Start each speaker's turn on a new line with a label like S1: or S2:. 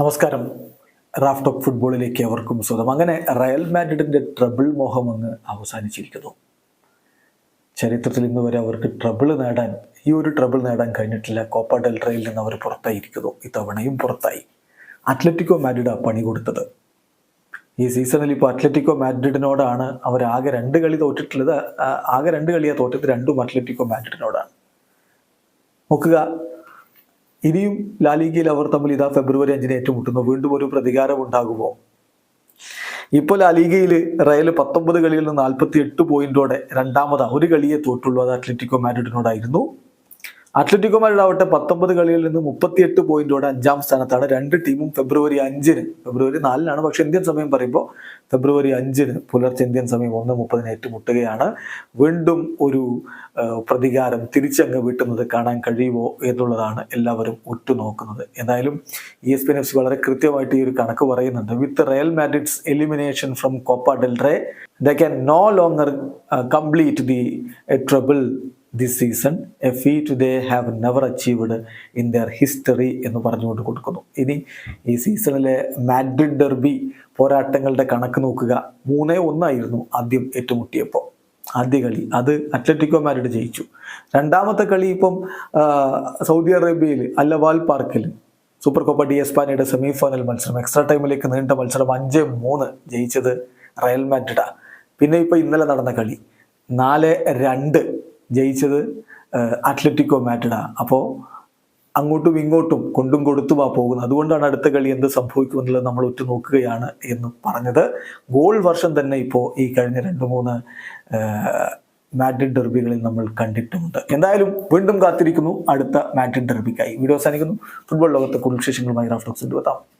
S1: നമസ്കാരം. റാഫ് ഫുട്ബോളിലേക്ക് അവർക്കും സ്വാഗതം. അങ്ങനെ റയൽ മാഡ്രിഡിന്റെ ട്രബിൾ മോഹം അങ്ങ് അവസാനിച്ചിരിക്കുന്നു. ചരിത്രത്തിൽ ഇന്ന് വരെ അവർക്ക് ട്രബിൾ നേടാൻ ഈ ഒരു ട്രബിൾ നേടാൻ കഴിഞ്ഞിട്ടില്ല. കോപ്പ ഡെൽട്രയിൽ നിന്ന് അവർ പുറത്തായിരിക്കുന്നു. ഇത്തവണയും പുറത്തായി. അത്ലറ്റിക്കോ മാഡ്രിഡ് പണി കൊടുത്തത്? ഈ സീസണിൽ ഇപ്പോൾ അത്ലറ്റിക്കോ മാഡ്രിഡിനോടാണ് അവർ ആകെ രണ്ട് കളി തോറ്റിട്ടുള്ളത്. ആകെ രണ്ട് കളിയാണ് തോറ്റത്. രണ്ടും അത്ലറ്റിക്കോ മാഡ്രിഡിനോടാണ്. നോക്കുക ഇനിയും ലാലിഗയിൽ അവർ തമ്മിൽ ഇതാ ഫെബ്രുവരി അഞ്ചിന് ഏറ്റുമുട്ടുന്നു. വീണ്ടും ഒരു പ്രതികാരം ഉണ്ടാകുമോ? ഇപ്പോൾ ലാലിഗയിൽ റയൽ പത്തൊമ്പത് കളിയിൽ നിന്ന് നാൽപ്പത്തി എട്ട് പോയിന്റോടെ രണ്ടാമത് ഒരു കളിയെ തോറ്റുള്ളൂ. അത് അത്ലറ്റിക്കോ മാഡ്രിഡിനോടായിരുന്നു. അത്ലറ്റിക്കോ മാഡ്രിഡ് ആവട്ടെ പത്തൊമ്പത് കളിയിൽ നിന്ന് മുപ്പത്തിയെട്ട് പോയിന്റോടെ അഞ്ചാം സ്ഥാനത്താണ്. രണ്ട് ടീമും ഫെബ്രുവരി അഞ്ചിന് ഫെബ്രുവരി നാലിനാണ്. പക്ഷെ ഇന്ത്യൻ സമയം പറയുമ്പോൾ ഫെബ്രുവരി അഞ്ചിന് പുലർച്ചെ ഇന്ത്യൻ സമയം ഒന്ന് മുപ്പതിന് ഏറ്റുമുട്ടുകയാണ്. വീണ്ടും ഒരു പ്രതികാരം തിരിച്ചങ്ങ് വീട്ടുന്നത് കാണാൻ കഴിയുമോ എന്നുള്ളതാണ് എല്ലാവരും ഉറ്റുനോക്കുന്നത്. എന്തായാലും E S P F C വളരെ കൃത്യമായിട്ട് ഈ ഒരു കണക്ക് പറയുന്നുണ്ട്. With Real Madrid's elimination from Copa del Rey they can no longer complete the treble this season a feat they have never achieved in their history എന്ന് പറഞ്ഞുകൊണ്ട് കൊടുക്കുന്നു. ഇനി ഈ സീസണിലെ മാഡ്രിഡ് ഡെർബി പോരാട്ടങ്ങളുടെ കണക്ക് നോക്കുക. മൂന്നേ ഒന്നായിരുന്നു ആദ്യം ഏറ്റുമുട്ടിയപ്പോൾ. ആദ്യ കളി. അത് അത്ലറ്റിക്കോ മാരിഡ് ജയിച്ചു. രണ്ടാമത്തെ കളി ഇപ്പം സൗദി അറേബ്യയിൽ അല്ലവാൽ പാർക്കിൽ സൂപ്പർ കോപ്പ ഡി എസ്പാനയുടെ സെമി ഫൈനൽ മത്സരം. എക്സ്ട്രാ ടൈമിലേക്ക് നീണ്ട മത്സരം. അഞ്ച് മൂന്ന് ജയിച്ചത് റയൽ മാഡ്രിഡാണ് പിന്നെ ഇപ്പോൾ ഇന്നലെ നടന്ന കളി. നാല് രണ്ട് ജയിച്ചത് അത്ലറ്റിക്കോ മാഡ്രിഡാ. അപ്പോൾ അങ്ങോട്ടും ഇങ്ങോട്ടും കൊണ്ടും കൊടുത്തുമാ പോകുന്നത്. അതുകൊണ്ടാണ് അടുത്ത കളി എന്ത് സംഭവിക്കുമെന്നുള്ളത് നമ്മൾ ഉറ്റുനോക്കുകയാണ് എന്ന് പറഞ്ഞത്. ഗോൾ വർഷം തന്നെ ഇപ്പോൾ ഈ കഴിഞ്ഞ രണ്ട് മൂന്ന് മാഡ്രിഡ് ഡെർബികളിൽ നമ്മൾ കണ്ടിട്ടുമുണ്ട്. എന്തായാലും വീണ്ടും കാത്തിരിക്കുന്നു. അടുത്ത മാഡ്രിഡ് ഡെർബിക്കായി. വീഡിയോ അവസാനിക്കുന്നു. ഫുട്ബോൾ ലോകത്തെ കുടുംബ വിശേഷങ്ങളുമായി റാഫ്റ്റോക്സ് എത്താം